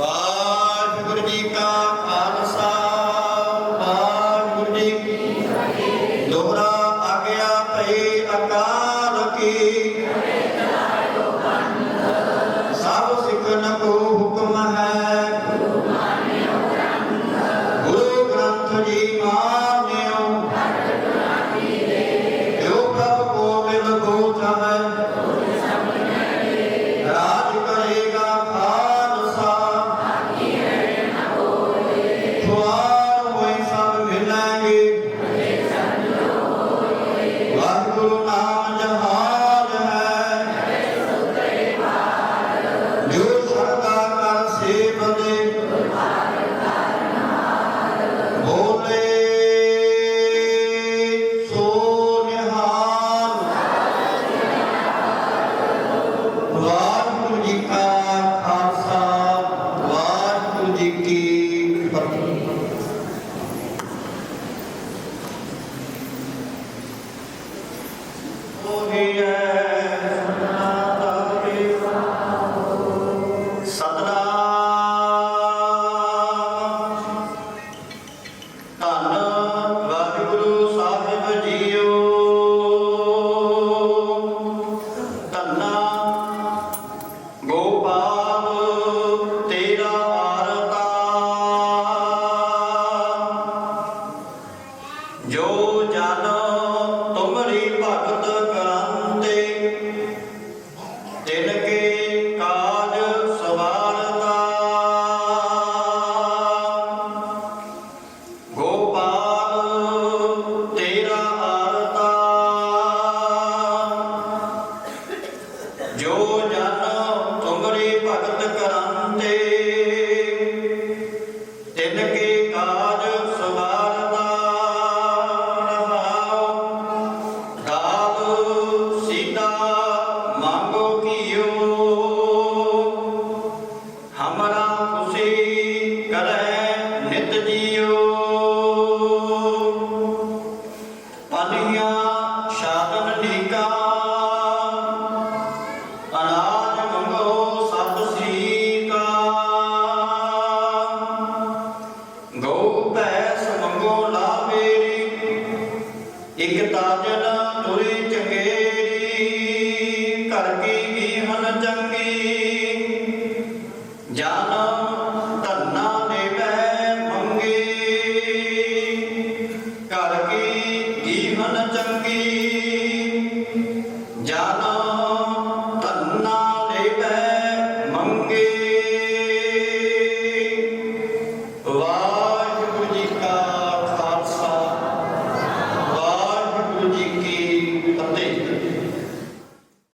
ਵਾਹਿਗੁਰੂ ਜੀ ਕਾ আব্দুল্লাহ ਜੋ ਜਨ ਤੁਮਰੀ ਭਗਤ ਕਰੰਤੇ ਤਿਨ ਕੇ ਕਾਜ ਸਵਾਰਤਾ। ਗੋਪਾਲ ਤੇਰਾ ਆਰਤਾ। ਜੋ ਭੈਸ ਮੰਗੋ ਲਾ ਮੇਰੀ ਇਕ ਤਾਜਨ ਤੁਰੇ ਚੰਗੇਰੀ ਘਰ ਕੀ ਗੀਹਨ ਚੰਗੀ ਜਨ ਧੰਨਾ ਦੇਵੈ ਮੰਗੇ। ਘਰ ਕੀ ਗੀਹਨ ਚੰਗੀ